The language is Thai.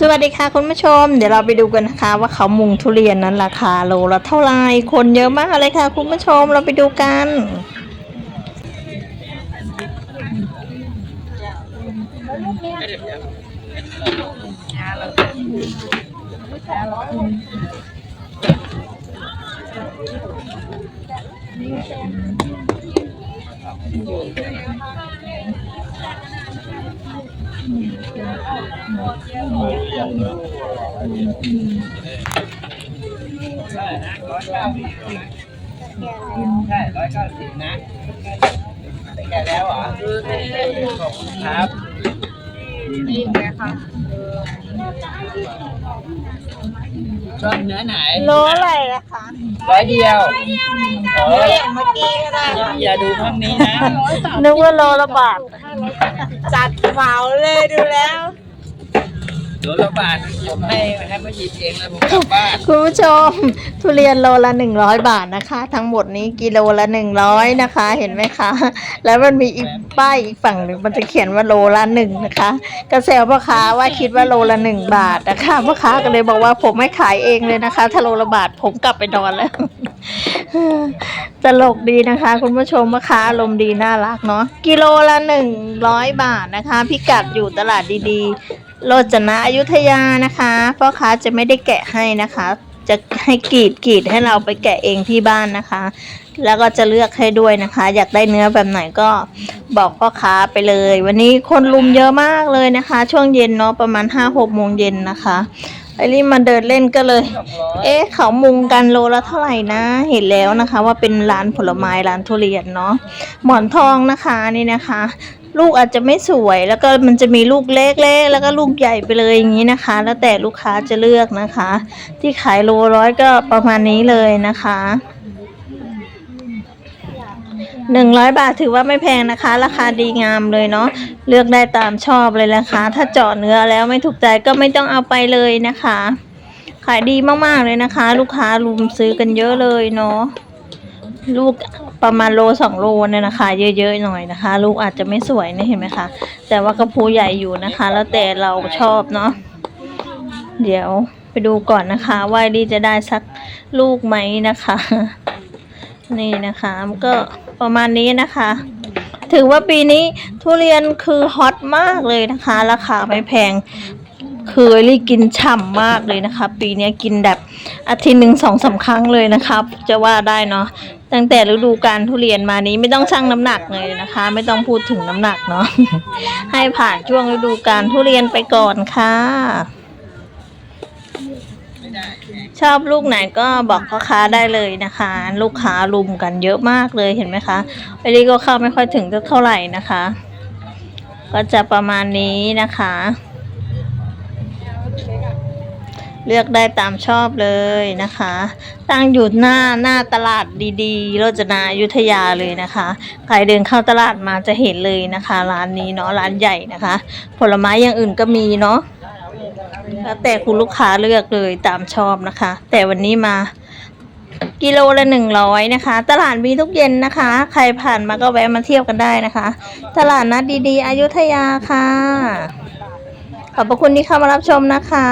สวัสดีค่ะคุณผู้ชม เดี๋ยวเราไปดูกันนะคะ ว่าเขามุงทุเรียนนั้นราคาโลละเท่าไหร่คนเยอะมากเลยค่ะ คุณผู้ชมเราไปดูกัน ใช่ร้อยเก้าสิบนะแก่แล้วเหรอขอบคุณครับ ชอบเนื้อไหนโลอะไรนะคะร้อยเดียวโอ้ยเมื่อกี้ก็ได้อย่าดูภาพนี้นะนึกว่าโลละบาทจัดเหมาเลยดูแล้ว โลละบาทผมให้ให้มาหยิบเองแล้วผมกลับบ้านคุณผู้ชม ทุเรียนโลละหนึ่งร้อยบาทนะคะ ทั้งหมดนี้กิโลละหนึ่งร้อยนะคะ เห็นไหมคะ แล้วมันมีอีกป้ายอีกฝั่งหนึ่งมันจะเขียนว่าโลละหนึ่งนะคะกระแซวพ่อค้าว่าคิดว่าโลละหนึ่งบาทนะคะพ่อค้าก็เลยบอกว่าผมไม่ขายเองเลยนะคะ ถ้าโลละบาทผมกลับไปนอนแล้วตลกดีนะคะ คุณผู้ชมพ่อค้าอารมณ์ดีน่ารักเนาะกิโลละหนึ่งร้อยบาทนะคะ พิกัดอยู่ตลาดดีๆ โรจนะอยุธยานะคะพ่อค้าจะไม่ได้แกะให้นะคะ จะให้กรีดกรีดให้เราไปแกะเองที่บ้านนะคะ แล้วก็จะเลือกให้ด้วยนะคะ อยากได้เนื้อแบบไหนก็บอกพ่อค้าไปเลย วันนี้คนลุมเยอะมากเลยนะคะ ช่วงเย็นเนาะประมาณห้าหกโมงเย็นนะคะไอรีบมาเดินเล่นก็เลย เอ๊ะเขามุงกันโลละเท่าไหร่นะ เห็นแล้วนะคะ ว่าเป็นร้านผลไม้ร้านทุเรียนเนาะ หมอนทองนะคะนี่นะคะ ลูกอาจจะไม่สวยแล้วก็มันจะมีลูกเล็กๆแล้วก็ลูกใหญ่ไปเลยอย่างนี้นะคะ แล้วแต่ลูกค้าจะเลือกนะคะ ที่ขายโลร้อยก็ประมาณนี้เลยนะคะหนึ่งร้อยบาทถือว่าไม่แพงนะคะ ราคาดีงามเลยเนาะเลือกได้ตามชอบเลยนะคะ ถ้าเจาะเนื้อแล้วไม่ถูกใจก็ไม่ต้องเอาไปเลยนะคะ ขายดีมากๆเลยนะคะ ลูกค้ารุมซื้อกันเยอะเลยเนาะลูก ประมาณโลสองโลเนี่ยนะคะ เยอะๆหน่อยนะคะ ลูกอาจจะไม่สวยนะเห็นไหมคะ แต่ว่ากระพูใหญ่อยู่นะคะ แล้วแต่เราชอบเนาะเดี๋ยวไปดูก่อนนะคะ ว่าดีจะได้สักลูกไหมนะคะ นี่นะคะมันก็ประมาณนี้นะคะ ถือว่าปีนี้ทุเรียนคือฮอตมากเลยนะคะ ราคาไม่แพง คือเอลี่กินฉ่ำมากเลยนะคะ ปีนี้กินแบบอาทิตย์หนึ่งสองสาครั้งเลยนะครับ จะว่าได้เนาะตั้งแต่ฤดูการทุเรียนมานี้ไม่ต้องชั่งน้ำหนักเลยนะคะ ไม่ต้องพูดถึงน้ำหนักเนาะให้ผ่านช่วงฤดูการทุเรียนไปก่อนค่ะ ชอบลูกไหนก็บอกพ่อค้าได้เลยนะคะ ลูกค้ารุมกันเยอะมากเลยเห็นไหมคะเอลี่ก็เข้าไม่ค่อยถึงเท่าไหร่นะคะ ก็จะประมาณนี้นะคะ เลือกได้ตามชอบเลยนะคะ ตั้งอยู่หน้าหน้าตลาดดีๆโรจนาอยุธยาเลยนะคะ ใครเดินเข้าตลาดมาจะเห็นเลยนะคะ ร้านนี้เนาะร้านใหญ่นะคะ ผลไม้อย่างอื่นก็มีเนาะแล้วแต่คุณลูกค้าเลือกเลยตามชอบนะคะ แต่วันนี้มากิโลละหนึ่งร้อยนะคะ ตลาดมีทุกเย็นนะคะ ใครผ่านมาก็แวะมาเที่ยวกันได้นะคะ ตลาดนัดดีๆอยุธยาค่ะ ขอบพระคุณที่เข้ามารับชมนะคะ